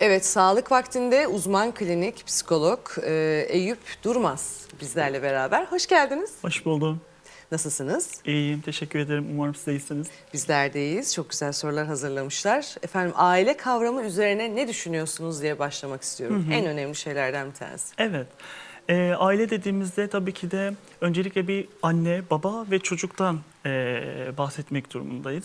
Evet, sağlık vaktinde uzman klinik psikolog e, Eyüp Durmaz bizlerle beraber. Hoş geldiniz. Hoş buldum. Nasılsınız? İyiyim. Teşekkür ederim. Umarım siz de iyisiniz. Bizler de iyiyiz. Çok güzel sorular hazırlamışlar. Efendim aile kavramı üzerine ne düşünüyorsunuz diye başlamak istiyorum. En önemli şeylerden bir tanesi. Evet. Ee, aile dediğimizde tabii ki de öncelikle bir anne, baba ve çocuktan ee, bahsetmek durumundayız.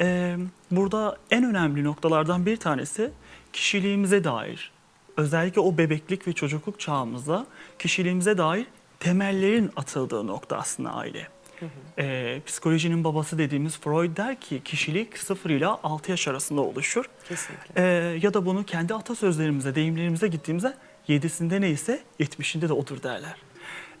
Ee, burada en önemli noktalardan bir tanesi kişiliğimize dair. Özellikle o bebeklik ve çocukluk çağımızda kişiliğimize dair temellerin atıldığı nokta aslında aile. Ee, psikolojinin babası dediğimiz Freud der ki kişilik 0 ile 6 yaş arasında oluşur. Kesinlikle. Ee, ya da bunu kendi atasözlerimize, deyimlerimize gittiğimizde yedisinde neyse yetmişinde de odur derler.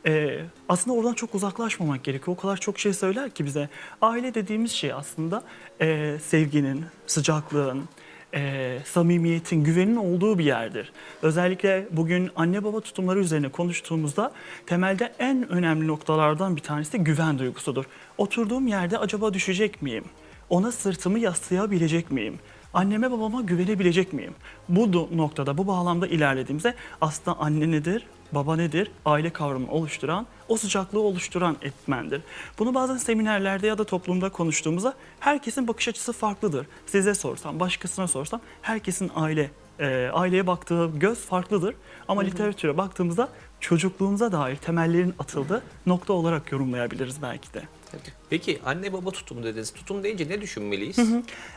Ee, aslında oradan çok uzaklaşmamak gerekiyor. O kadar çok şey söyler ki bize. Aile dediğimiz şey aslında e, sevginin, sıcaklığın, e, samimiyetin, güvenin olduğu bir yerdir. Özellikle bugün anne baba tutumları üzerine konuştuğumuzda temelde en önemli noktalardan bir tanesi de güven duygusudur. Oturduğum yerde acaba düşecek miyim? Ona sırtımı yaslayabilecek miyim? Anneme babama güvenebilecek miyim? Bu noktada, bu bağlamda ilerlediğimizde aslında anne nedir, baba nedir, aile kavramını oluşturan, o sıcaklığı oluşturan etmendir. Bunu bazen seminerlerde ya da toplumda konuştuğumuzda herkesin bakış açısı farklıdır. Size sorsam, başkasına sorsam herkesin aile e, aileye baktığı göz farklıdır. Ama literatüre baktığımızda çocukluğumuza dair temellerin atıldığı nokta olarak yorumlayabiliriz belki de. Peki anne baba tutumu dediniz. Tutum deyince ne düşünmeliyiz?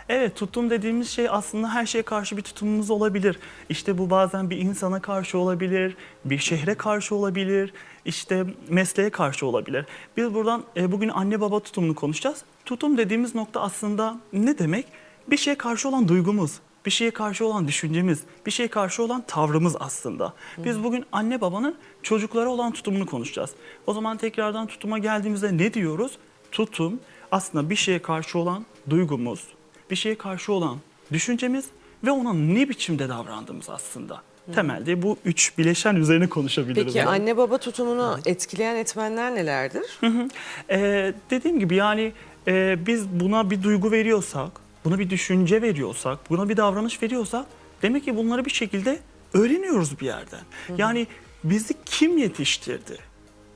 Evet tutum dediğimiz şey aslında her şeye karşı bir tutumumuz olabilir. İşte bu bazen bir insana karşı olabilir, bir şehre karşı olabilir, işte mesleğe karşı olabilir. Biz buradan e, bugün anne baba tutumunu konuşacağız. Tutum dediğimiz nokta aslında ne demek? Bir şeye karşı olan duygumuz, bir şeye karşı olan düşüncemiz, bir şeye karşı olan tavrımız aslında. Biz bugün anne babanın çocuklara olan tutumunu konuşacağız. O zaman tekrardan tutuma geldiğimizde ne diyoruz? Tutum aslında bir şeye karşı olan duygumuz, bir şeye karşı olan düşüncemiz ve ona ne biçimde davrandığımız aslında. Temelde bu üç bileşen üzerine konuşabiliriz. Peki yani. anne baba tutumunu etkileyen etmenler nelerdir? Ee, dediğim gibi yani e, biz buna bir duygu veriyorsak, buna bir düşünce veriyorsak, buna bir davranış veriyorsak demek ki bunları bir şekilde öğreniyoruz bir yerden. Yani bizi kim yetiştirdi?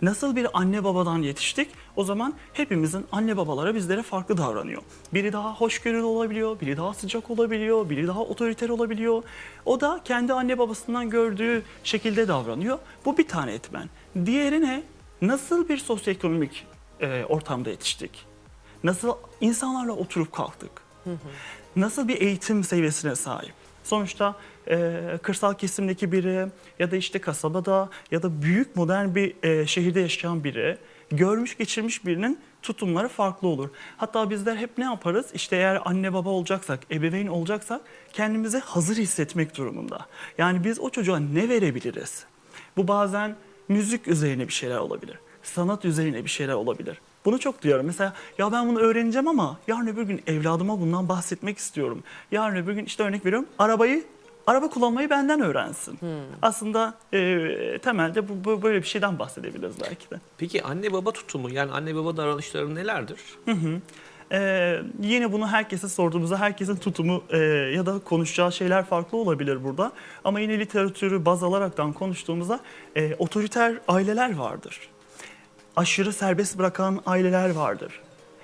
Nasıl bir anne babadan yetiştik? O zaman hepimizin anne babalara bizlere farklı davranıyor. Biri daha hoşgörülü olabiliyor, biri daha sıcak olabiliyor, biri daha otoriter olabiliyor. O da kendi anne babasından gördüğü şekilde davranıyor. Bu bir tane etmen. Diğeri ne? Nasıl bir sosyoekonomik e, ortamda yetiştik? Nasıl insanlarla oturup kalktık? Nasıl bir eğitim seviyesine sahip? Sonuçta e, kırsal kesimdeki biri ya da işte kasabada ya da büyük modern bir e, şehirde yaşayan biri görmüş geçirmiş birinin tutumları farklı olur. Hatta bizler hep ne yaparız? İşte eğer anne baba olacaksak, ebeveyn olacaksak kendimizi hazır hissetmek durumunda. Yani biz o çocuğa ne verebiliriz? Bu bazen müzik üzerine bir şeyler olabilir. Sanat üzerine bir şeyler olabilir. Bunu çok duyuyorum. Mesela ya ben bunu öğreneceğim ama yarın öbür gün evladıma bundan bahsetmek istiyorum. Yarın öbür gün işte örnek veriyorum arabayı araba kullanmayı benden öğrensin. Aslında e, temelde bu, bu böyle bir şeyden bahsedebiliriz belki de. Peki anne baba tutumu yani anne baba davranışları nelerdir? Ee, yine bunu herkese sorduğumuzda herkesin tutumu e, ya da konuşacağı şeyler farklı olabilir burada. Ama yine literatürü baz alaraktan konuştuğumuzda e, otoriter aileler vardır. Aşırı serbest bırakan aileler vardır.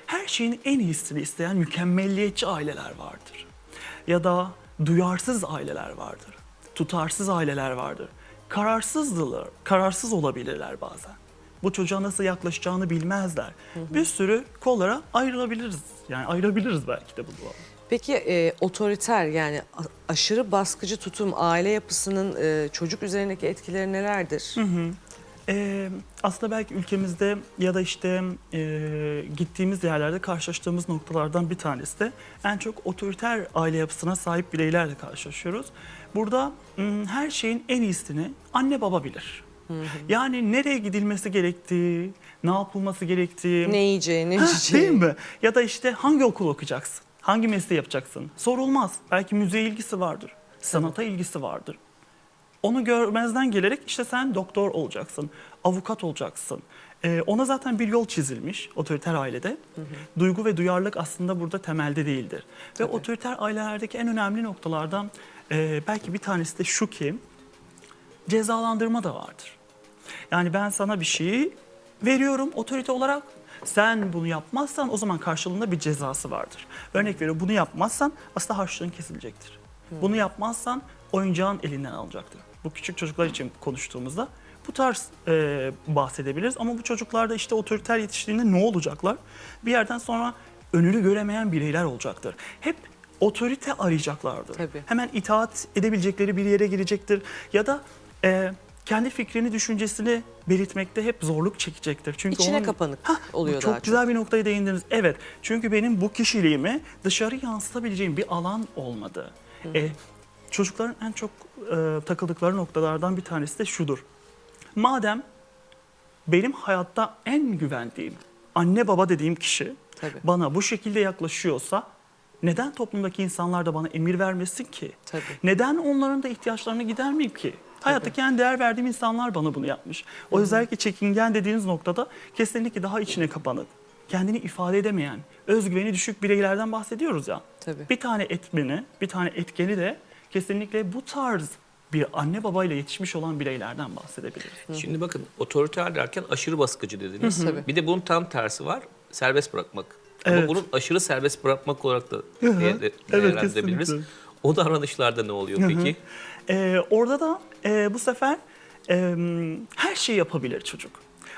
Her şeyin en iyisini isteyen mükemmelliyetçi aileler vardır. Ya da duyarsız aileler vardır. Tutarsız aileler vardır. Kararsızdılar, kararsız olabilirler bazen bu çocuğa nasıl yaklaşacağını bilmezler. Bir sürü kollara ayrılabiliriz. Yani ayırabiliriz belki de bu bağlamda. Peki e, otoriter yani aşırı baskıcı tutum aile yapısının e, çocuk üzerindeki etkileri nelerdir? Ee, aslında belki ülkemizde ya da işte e, gittiğimiz yerlerde karşılaştığımız noktalardan bir tanesi de en çok otoriter aile yapısına sahip bireylerle karşılaşıyoruz. Burada her şeyin en iyisini anne baba bilir. Yani nereye gidilmesi gerektiği, ne yapılması gerektiği, Ne yiyeceği, ne içeceği. Değil mi? Ya da işte hangi okul okuyacaksın? Hangi mesleği yapacaksın? Sorulmaz. Belki müziğe ilgisi vardır. Sanata ilgisi vardır. Onu görmezden gelerek işte sen doktor olacaksın, avukat olacaksın. Ee, ona zaten bir yol çizilmiş otoriter ailede. Duygu ve duyarlılık aslında burada temelde değildir. Ve otoriter ailelerdeki en önemli noktalardan Ee, belki bir tanesi de şu ki cezalandırma da vardır. Yani ben sana bir şeyi veriyorum otorite olarak. Sen bunu yapmazsan o zaman karşılığında bir cezası vardır. Örnek veriyorum bunu yapmazsan aslında harçlığın kesilecektir. Bunu yapmazsan oyuncağın elinden alacaktır. Bu küçük çocuklar için konuştuğumuzda bu tarz e, bahsedebiliriz. Ama bu çocuklarda işte otoriter yetiştiğinde ne olacaklar? Bir yerden sonra önünü göremeyen bireyler olacaktır. Hep otorite arayacaklardır. Tabii. Hemen itaat edebilecekleri bir yere girecektir. Ya da e, kendi fikrini, düşüncesini belirtmekte hep zorluk çekecektir. Çünkü İçine onun- kapanık Hah, oluyor çok daha çok. güzel bir noktaya değindiniz. Evet. Çünkü benim bu kişiliğimi dışarı yansıtabileceğim bir alan olmadı. E, çocukların en çok e, takıldıkları noktalardan bir tanesi de şudur. Madem benim hayatta en güvendiğim anne baba dediğim kişi Tabii. bana bu şekilde yaklaşıyorsa neden toplumdaki insanlar da bana emir vermesin ki? Tabii. Neden onların da ihtiyaçlarını gidermeyeyim ki? Hayattaki en değer verdiğim insanlar bana bunu yapmış. O özellikle çekingen dediğiniz noktada kesinlikle daha içine kapanık, kendini ifade edemeyen, özgüveni düşük bireylerden bahsediyoruz ya. Tabii. Bir tane etmeni, bir tane etkeni de kesinlikle bu tarz bir anne babayla yetişmiş olan bireylerden bahsedebiliriz. Şimdi bakın otoriter derken aşırı baskıcı dediniz. Tabii. Bir de bunun tam tersi var. Serbest bırakmak. Evet. Ama bunun aşırı serbest bırakmak olarak da hı. değer- Evet, değerlendirebiliriz. kesinlikle. o davranışlarda ne oluyor peki? Ee, orada da e, bu sefer e, her şeyi yapabilir çocuk.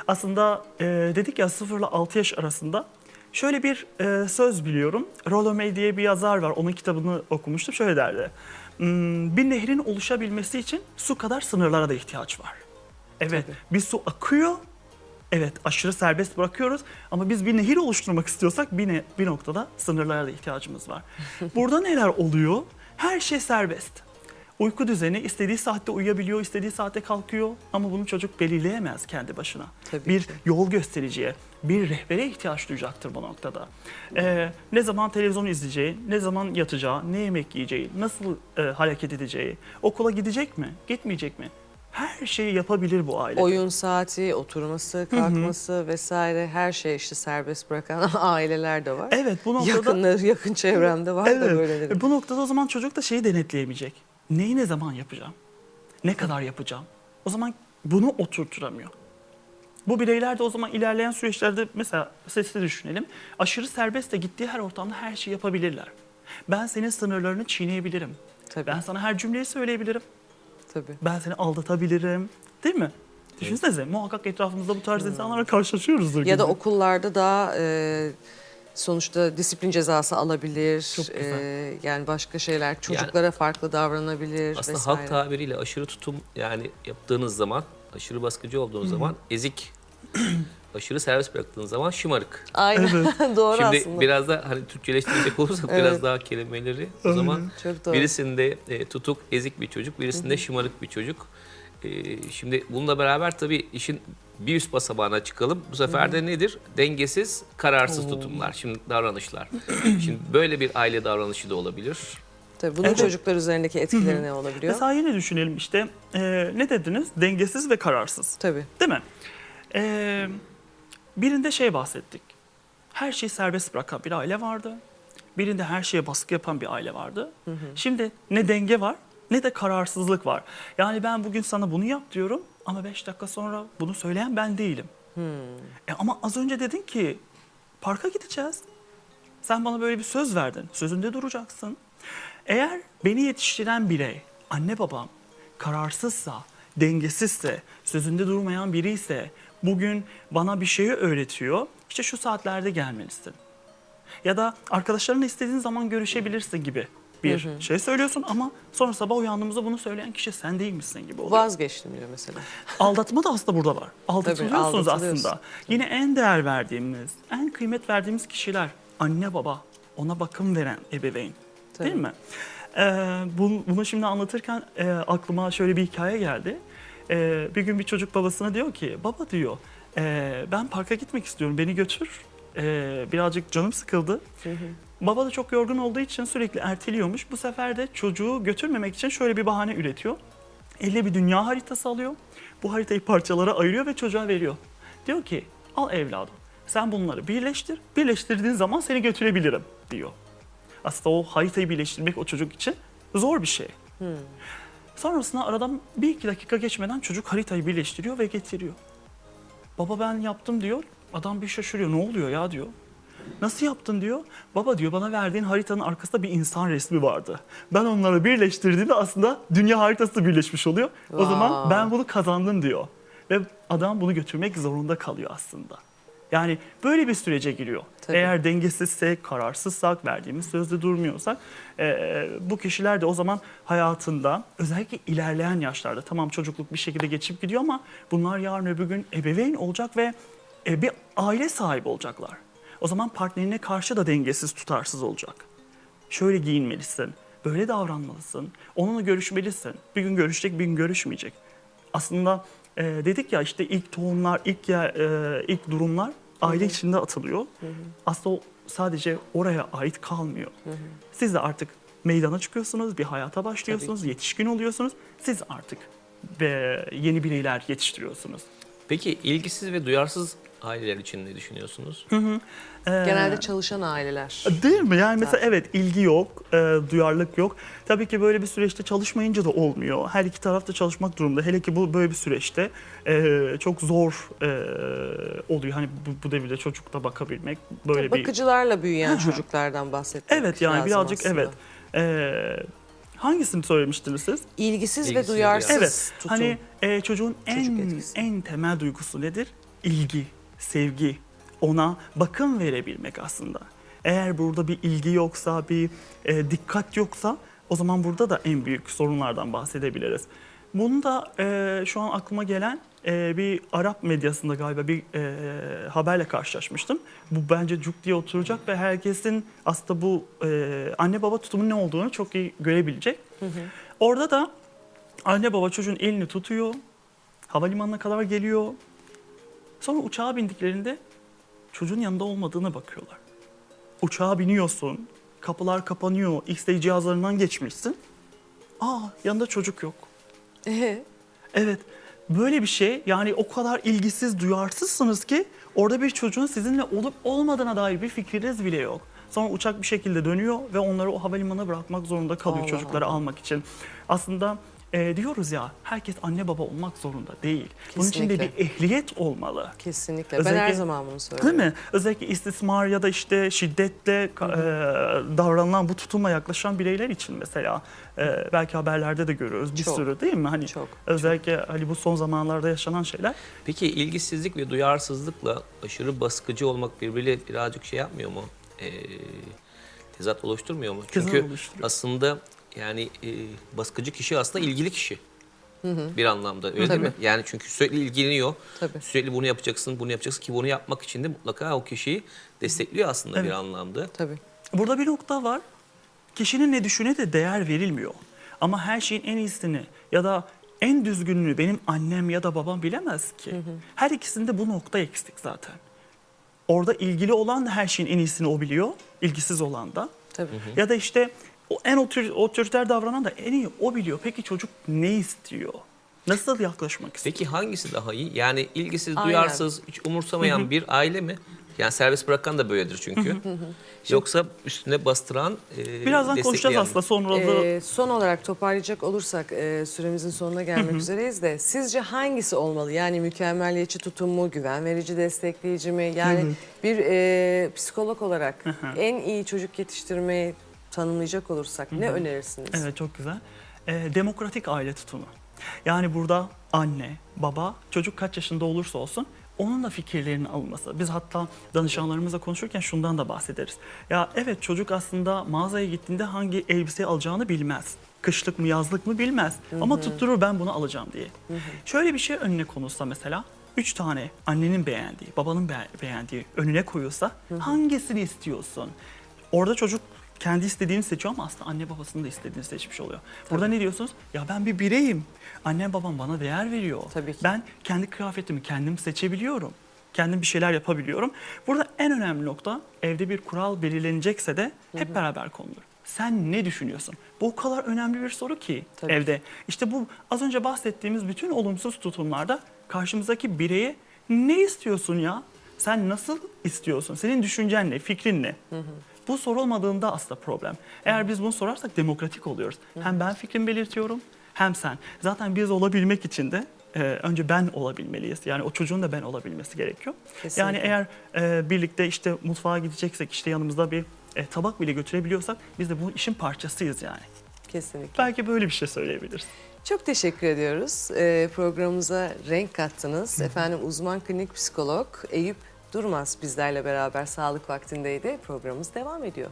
Aslında e, dedik ya 0 ile 6 yaş arasında şöyle bir e, söz biliyorum. Rollo May diye bir yazar var. Onun kitabını okumuştum. Şöyle derdi. "Hmm, bir nehrin oluşabilmesi için su kadar sınırlara da ihtiyaç var. Evet, bir su akıyor. Evet, aşırı serbest bırakıyoruz ama biz bir nehir oluşturmak istiyorsak bir, ne, bir noktada sınırlara da ihtiyacımız var. Burada neler oluyor? Her şey serbest. Uyku düzeni istediği saatte uyuyabiliyor, istediği saatte kalkıyor ama bunu çocuk belirleyemez kendi başına. Tabii bir ki. yol göstericiye, bir rehbere ihtiyaç duyacaktır bu noktada. Ee, ne zaman televizyon izleyeceği, ne zaman yatacağı, ne yemek yiyeceği, nasıl e, hareket edeceği, okula gidecek mi, gitmeyecek mi? Her şeyi yapabilir bu aile. Oyun saati, oturması, kalkması vesaire her şey işte serbest bırakan aileler de var. Evet bu noktada Yakınları, yakın çevremde var da evet, böyleleri. bu noktada o zaman çocuk da şeyi denetleyemeyecek. Neyi ne zaman yapacağım? Ne kadar yapacağım? O zaman bunu oturturamıyor. Bu bireyler de o zaman ilerleyen süreçlerde mesela sesli düşünelim. Aşırı serbest de gittiği her ortamda her şeyi yapabilirler. Ben senin sınırlarını çiğneyebilirim. Tabii. Ben sana her cümleyi söyleyebilirim. Tabii. Ben seni aldatabilirim. Değil mi? Düşünsenize muhakkak etrafımızda bu tarz insanlarla karşılaşıyoruzdur. Ya da gibi. okullarda da e, sonuçta disiplin cezası alabilir. Çok güzel. E, yani başka şeyler çocuklara farklı davranabilir Aslında vesaire. halk tabiriyle aşırı tutum yani yaptığınız zaman, aşırı baskıcı olduğunuz zaman ezik, aşırı serbest bıraktığınız zaman şımarık. Aynen doğru Şimdi aslında. biraz da hani Türkçeleştirecek olursak Evet. biraz daha kelimeleri o zaman Çok doğru. birisinde e, tutuk ezik bir çocuk, birisinde şımarık bir çocuk. E, şimdi bununla beraber tabii işin bir üst basamağına çıkalım. Bu sefer de nedir? Dengesiz, kararsız tutumlar, şimdi davranışlar. şimdi böyle bir aile davranışı da olabilir. Tabii bunun Evet. çocuklar üzerindeki etkileri ne olabiliyor? Mesela yine düşünelim işte e, ne dediniz? Dengesiz ve kararsız. Tabii. Değil mi? Ee, birinde şey bahsettik. Her şeyi serbest bırakan bir aile vardı. Birinde her şeye baskı yapan bir aile vardı. Şimdi ne denge var ne de kararsızlık var. Yani ben bugün sana bunu yap diyorum ama beş dakika sonra bunu söyleyen ben değilim. E ama az önce dedin ki parka gideceğiz. Sen bana böyle bir söz verdin. Sözünde duracaksın. Eğer beni yetiştiren birey, anne babam kararsızsa, dengesizse, sözünde durmayan biri ise bugün bana bir şeyi öğretiyor. İşte şu saatlerde gelmelisin. Ya da arkadaşlarınla istediğin zaman görüşebilirsin gibi bir şey söylüyorsun ama sonra sabah uyandığımızda bunu söyleyen kişi sen değil misin gibi oluyor. Vazgeçtim diyor mesela. Aldatma da aslında burada var. Aldatılıyorsunuz aldatılıyorsun. aslında. Yine en değer verdiğimiz, en kıymet verdiğimiz kişiler anne baba, ona bakım veren ebeveyn. Değil Tabii. mi? Ee, bunu, bunu şimdi anlatırken e, aklıma şöyle bir hikaye geldi. Ee, bir gün bir çocuk babasına diyor ki, baba diyor, "e, ben parka gitmek istiyorum, beni götür. Ee, birazcık canım sıkıldı. Baba da çok yorgun olduğu için sürekli erteliyormuş. Bu sefer de çocuğu götürmemek için şöyle bir bahane üretiyor. Eline bir dünya haritası alıyor. Bu haritayı parçalara ayırıyor ve çocuğa veriyor. Diyor ki al evladım sen bunları birleştir. Birleştirdiğin zaman seni götürebilirim diyor. Aslında o haritayı birleştirmek o çocuk için zor bir şey. Sonrasında aradan bir iki dakika geçmeden çocuk haritayı birleştiriyor ve getiriyor. Baba ben yaptım diyor. Adam bir şaşırıyor. Ne oluyor ya diyor. Nasıl yaptın diyor. Baba diyor bana verdiğin haritanın arkasında bir insan resmi vardı. Ben onları birleştirdiğimde aslında dünya haritası birleşmiş oluyor. O zaman ben bunu kazandım diyor. Ve adam bunu götürmek zorunda kalıyor aslında. Yani böyle bir sürece giriyor. Tabii. Eğer dengesizsek, kararsızsak, verdiğimiz sözde durmuyorsak e, bu kişiler de o zaman hayatında özellikle ilerleyen yaşlarda tamam çocukluk bir şekilde geçip gidiyor ama bunlar yarın öbür gün ebeveyn olacak ve e, bir aile sahibi olacaklar. O zaman partnerine karşı da dengesiz, tutarsız olacak. Şöyle giyinmelisin, böyle davranmalısın, onunla görüşmelisin. Bir gün görüşecek, bir gün görüşmeyecek. Aslında e, dedik ya işte ilk tohumlar, ilk ya, e, ilk durumlar aile içinde atılıyor. Aslında o sadece oraya ait kalmıyor. Siz de artık meydana çıkıyorsunuz, bir hayata başlıyorsunuz, yetişkin oluyorsunuz. Siz artık ve yeni bireyler yetiştiriyorsunuz. Peki ilgisiz ve duyarsız aileler için ne düşünüyorsunuz? Genelde çalışan aileler. Değil mi? Yani mesela evet ilgi yok, e, duyarlılık yok. Tabii ki böyle bir süreçte çalışmayınca da olmuyor. Her iki tarafta çalışmak durumunda. Hele ki bu böyle bir süreçte e, çok zor e, oluyor. Hani bu, bu devirde çocukla bakabilmek böyle bir... Bakıcılarla büyüyen çocuklardan bahsetmek Evet yani lazım birazcık aslında. evet. E, hangisini söylemiştiniz siz? İlgisiz, İlgisiz ve ve duyarsız Evet. tutum. Hani e, çocuğun Çocuk en etkisi. en temel duygusu nedir? İlgi, sevgi. Ona bakım verebilmek aslında. Eğer burada bir ilgi yoksa, bir e, dikkat yoksa o zaman burada da en büyük sorunlardan bahsedebiliriz. Bunu da e, şu an aklıma gelen e, bir Arap medyasında galiba bir e, haberle karşılaşmıştım. Bu bence cuk diye oturacak ve herkesin aslında bu e, anne baba tutumunun ne olduğunu çok iyi görebilecek. Orada da Anne baba çocuğun elini tutuyor. Havalimanına kadar geliyor. Sonra uçağa bindiklerinde çocuğun yanında olmadığını bakıyorlar. Uçağa biniyorsun. Kapılar kapanıyor. X-ray cihazlarından geçmişsin. Aa yanında çocuk yok. Ee, Evet. Böyle bir şey yani o kadar ilgisiz, duyarsızsınız ki orada bir çocuğun sizinle olup olmadığına dair bir fikriniz bile yok. Sonra uçak bir şekilde dönüyor ve onları o havalimanına bırakmak zorunda kalıyor Allah çocukları almak için. Aslında e, diyoruz ya herkes anne baba olmak zorunda değil. Bunun için de bir Kesinlikle. ehliyet olmalı. kesinlikle. Ben her Özellikle- zaman bunu söylüyorum. Değil mi? Özellikle istismar ya da işte şiddetle e, davranılan bu tutumla yaklaşan bireyler için mesela e, belki haberlerde de görüyoruz bir Çok. sürü değil mi? Hani Çok, özellikle hani bu son zamanlarda yaşanan şeyler. Peki ilgisizlik ve duyarsızlıkla aşırı baskıcı olmak birbiriyle birazcık şey yapmıyor mu? Ee, tezat oluşturmuyor mu? Tezat Çünkü aslında yani e, baskıcı kişi aslında ilgili kişi. Bir anlamda öyle değil mi? Tabii. Yani çünkü sürekli ilgileniyor. Tabii. Sürekli bunu yapacaksın, bunu yapacaksın ki bunu yapmak için de mutlaka o kişiyi destekliyor aslında bir Evet. anlamda. Tabii. Burada bir nokta var. Kişinin ne düşüne de değer verilmiyor. Ama her şeyin en iyisini ya da en düzgününü benim annem ya da babam bilemez ki. Her ikisinde bu nokta eksik zaten. Orada ilgili olan her şeyin en iyisini o biliyor. ilgisiz olan da. Tabii. Ya da işte o en otor- otoriter davranan da en iyi o biliyor. Peki çocuk ne istiyor? Nasıl yaklaşmak istiyor? Peki hangisi daha iyi? Yani ilgisiz, Aynen. duyarsız, hiç umursamayan bir aile mi? Yani serbest bırakan da böyledir çünkü. Yoksa üstüne bastıran, e, Birazdan konuşacağız destekleyen mi? aslında sonra da. Ee, son olarak toparlayacak olursak e, süremizin sonuna gelmek üzereyiz de sizce hangisi olmalı? Yani mükemmeliyetçi tutum mu, güven verici destekleyici mi? Yani bir e, psikolog olarak en iyi çocuk yetiştirmeyi tanımlayacak olursak ne önerirsiniz? Evet çok güzel. Ee, demokratik aile tutumu. Yani burada anne, baba, çocuk kaç yaşında olursa olsun onun da fikirlerinin alınması. Biz hatta danışanlarımızla konuşurken şundan da bahsederiz. Ya evet çocuk aslında mağazaya gittiğinde hangi elbise alacağını bilmez. Kışlık mı yazlık mı bilmez. Ama tutturur ben bunu alacağım diye. Şöyle bir şey önüne konulsa mesela üç tane annenin beğendiği, babanın be- beğendiği önüne koyulsa hangisini istiyorsun? Orada çocuk kendi istediğini seçiyor ama aslında anne babasının da istediğini seçmiş oluyor. Burada ne diyorsunuz? Ya ben bir bireyim. Annem babam bana değer veriyor. Tabii ki. Ben kendi kıyafetimi kendim seçebiliyorum. Kendim bir şeyler yapabiliyorum. Burada en önemli nokta evde bir kural belirlenecekse de hep beraber konulur. Sen ne düşünüyorsun? Bu o kadar önemli bir soru ki Tabii. evde. İşte bu az önce bahsettiğimiz bütün olumsuz tutumlarda karşımızdaki bireye ne istiyorsun ya? Sen nasıl istiyorsun? Senin düşüncen ne? Fikrin ne? Bu sorulmadığında aslında problem. Eğer biz bunu sorarsak demokratik oluyoruz. Hem ben fikrimi belirtiyorum hem sen. Zaten biz olabilmek için de e, önce ben olabilmeliyiz. Yani o çocuğun da ben olabilmesi gerekiyor. Kesinlikle. Yani eğer e, birlikte işte mutfağa gideceksek işte yanımızda bir e, tabak bile götürebiliyorsak biz de bu işin parçasıyız yani. Kesinlikle. Belki böyle bir şey söyleyebiliriz. Çok teşekkür ediyoruz. Ee, programımıza renk kattınız. Efendim uzman klinik psikolog Eyüp Durmaz bizlerle beraber sağlık vaktindeydi. Programımız devam ediyor.